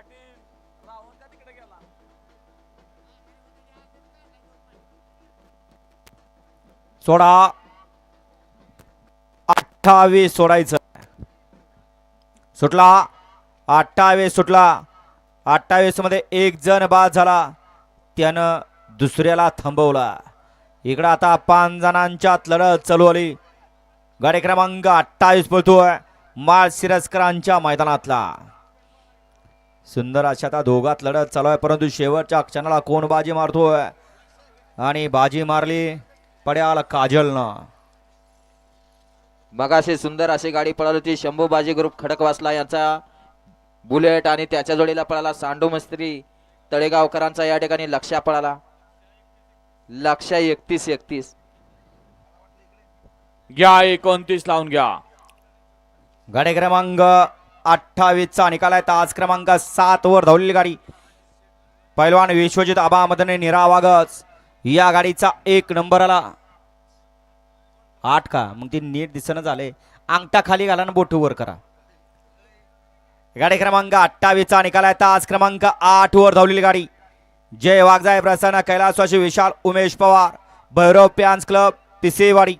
पाटील राहुल त्या तिकडे गेला. सोडा. अठ्ठावीस सोडायचं. सुटला. अठ्ठावीस सुटला. अठ्ठावीसमध्ये एक जण बाद झाला. त्यानं दुसऱ्याला थांबवला. इकडं आता पाच जणांच्यात लढत चालू आली. गाडी क्रमांक अठ्ठावीस पळतोय. माळ सिरस्करांच्या मैदानातला. सुंदर अशा त्या दोघात लढत चालू आहे परंतु शेवटच्या क्षणाला कोण बाजी मारतोय? आणि बाजी मारली पड्याल काजलनं. मगाशी सुंदर अशी गाडी पळाली होती. शंभू बाजी ग्रुप खडकवासला यांचा बुलेट आणि त्याच्या जोडीला पळाला सांडू मिस्त्री. तळेगावकरांचा या ठिकाणी लक्ष्या पळाला. लक्ष्या एकतीस एकतीस. घ्या एकोणतीस लावून घ्या. गाडी क्रमांक अठ्ठावीसचा निकाल आहे. तास क्रमांक सात वर धावलेली गाडी. पैलवान विश्वजित आबा मदने निरावागच. या गाडीचा एक नंबर आला आठ का? मग ती नीट दिसणं झाले. अंगठा खाली घाला ना बोट वर करा. गाडी क्रमांक अठ्ठावीसचा निकाल आहे. तास क्रमांक आठ वर धावलेली गाडी. जय वाघजाय प्रसन्न कैलासवाशी विशाल उमेश पवार. Bhairav pans club पिसेवाडी